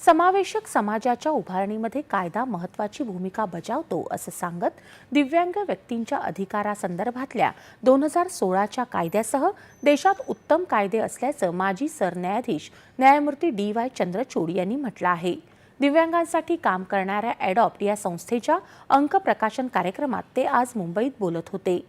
समावेशक समाजाच्या उभारणीमध्ये कायदा महत्वाची भूमिका बजावतो असं सांगत दिव्यांग व्यक्तींच्या अधिकारासंदर्भातल्या दोन हजार सोळाच्या कायद्यासह देशात उत्तम कायदे असल्याचं माजी सरन्यायाधीश न्यायमूर्ती डी वाय चंद्रचूड यांनी म्हटलं आहे. दिव्यांगांसाठी काम करणाऱ्या ॲडॉप्ट या संस्थेच्या अंक प्रकाशन कार्यक्रमात ते आज मुंबईत बोलत होते.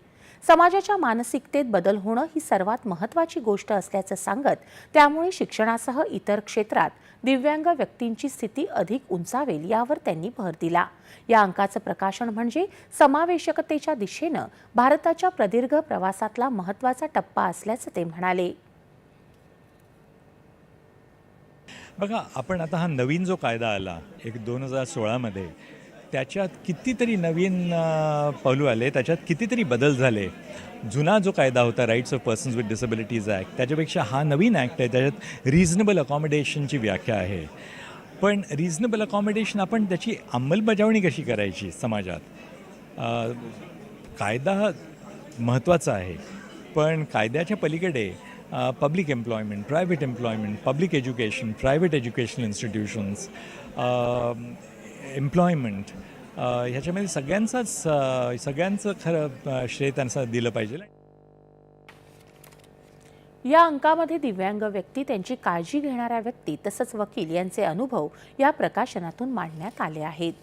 समाजाच्या मानसिकतेत बदल होणं ही सर्वात महत्त्वाची गोष्ट असल्याचं सांगत त्यामुळे शिक्षणासह इतर क्षेत्रात दिव्यांग व्यक्तींची स्थिती अधिक उंचावेल यावर त्यांनी भर दिला. या अंकाचं प्रकाशन म्हणजे समावेशकतेच्या दिशेनं भारताच्या प्रदीर्घ प्रवासातला महत्त्वाचा टप्पा असल्याचं ते म्हणाले. बघा आपण आता हा नवीन जो कायदा आला एक दोन हजार सोळामध्ये त्याच्यात कितीतरी नवीन अ, पैलू आले त्याच्यात कितीतरी बदल झाले. जुना जो कायदा होता rights of persons with disabilities act त्याच्यापेक्षा हा नवीन ॲक्ट आहे त्याच्यात रिझनेबल अकॉमोडेशनची व्याख्या आहे. पण रिझनेबल अकॉमोडेशन आपण त्याची अंमलबजावणी कशी करायची समाजात? कायदा महत्त्वाचा आहे. पण कायद्याच्या पलीकडे public employment private employment public education private educational institutions employment ह्याच्यामध्ये सगळ्यांचाच सगळ्यांचं खरं श्रेय त्यांचं दिलं पाहिजे. या अंकामध्ये दिव्यांग व्यक्ती त्यांची काळजी घेणाऱ्या व्यक्ती तसंच वकील यांचे अनुभव या प्रकाशनातून मांडण्यात आले आहेत.